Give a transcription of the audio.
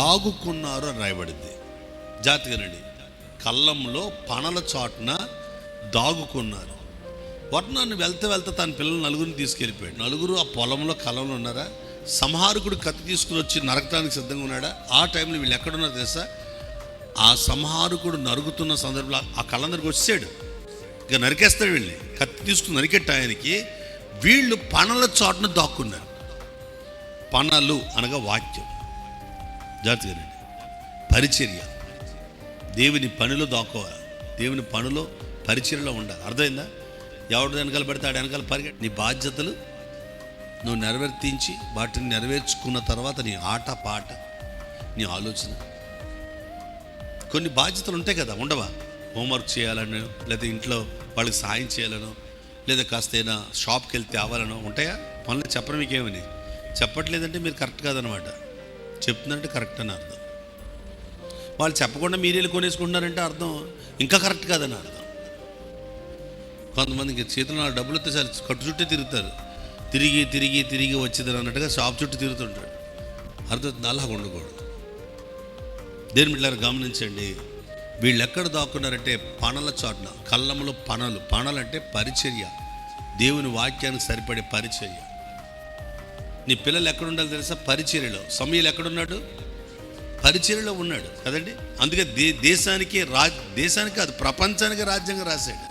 దాగుకున్నారు అని రాయబడింది. జాతిగానండి కళ్ళంలో పనల చాటున దాగుకున్నారు. వర్ణాన్ని వెళ్తే వెళ్తే తన పిల్లలు నలుగురిని తీసుకెళ్ళిపోయాడు. నలుగురు ఆ పొలంలో కలంలో ఉన్నారా? సంహారకుడు కత్తి తీసుకుని వచ్చి నరకటానికి సిద్ధంగా ఉన్నాడా? ఆ టైంలో వీళ్ళు ఎక్కడున్నారో తెలుసా? ఆ సంహారకుడు నరుగుతున్న సందర్భంలో ఆ కళ్ళందరికి వచ్చాడు ఇక నరికేస్తాడు వీళ్ళని. కత్తి తీసుకుని నరికెట్ట ఆయనకి వీళ్ళు పనల చాటున దాక్కున్నారు. పనలు అనగా వాక్యం. జాగ్రత్తగా పరిచర్య. దేవుని పనిలో దాక్కోవాలి. దేవుని పనిలో పరిచర్యలో ఉండాలి. అర్థమైందా? ఎవడు వెనకాల పెడితే వెనకాల పరిగెట్ నీ బాధ్యతలు నువ్వు నెరవేర్తించి వాటిని నెరవేర్చుకున్న తర్వాత నీ ఆట పాట నీ ఆలోచన. కొన్ని బాధ్యతలు ఉంటాయి కదా ఉండవా? హోంవర్క్ చేయాలనో లేదా ఇంట్లో వాళ్ళకి సాయం చేయాలనో లేదా కాస్తైనా షాప్కి వెళ్తే తేవాలనో ఉంటాయా? పనులు చెప్పడం మీకేమని? చెప్పట్లేదంటే మీరు కరెక్ట్ కాదనమాట. చెప్తున్నారంటే కరెక్ట్ అని అర్థం. వాళ్ళు చెప్పకుండా మీరు వెళ్ళి కొనేసుకుంటున్నారంటే అర్థం. ఇంకా కరెక్ట్ కాదని అర్థం. కొంతమందికి చేతులు నాలుగు డబ్బులు వస్తే కట్టు చుట్టే తిరుగుతారు. తిరిగి తిరిగి తిరిగి వచ్చేది అన్నట్టుగా షాప్ చుట్టూ తిరుగుతుంటాడు. అర్థం అలా ఉండకూడదు. దేని బిడ్డారు గమనించండి వీళ్ళు ఎక్కడ దాక్కున్నారంటే పనల చాట్న కళ్ళంలో పనలు. పనలు అంటే పరిచర్య. దేవుని వాక్యానికి సరిపడే పరిచర్య. నీ పిల్లలు ఎక్కడుండాలి తెలుసా? పరిచర్యలో. సమయాలు ఎక్కడున్నాడు? పరిచర్యలో ఉన్నాడు. కదండి? అందుకే దే దేశానికి రా దేశానికి అది ప్రపంచానికి రాజ్యంగా రాశాడు.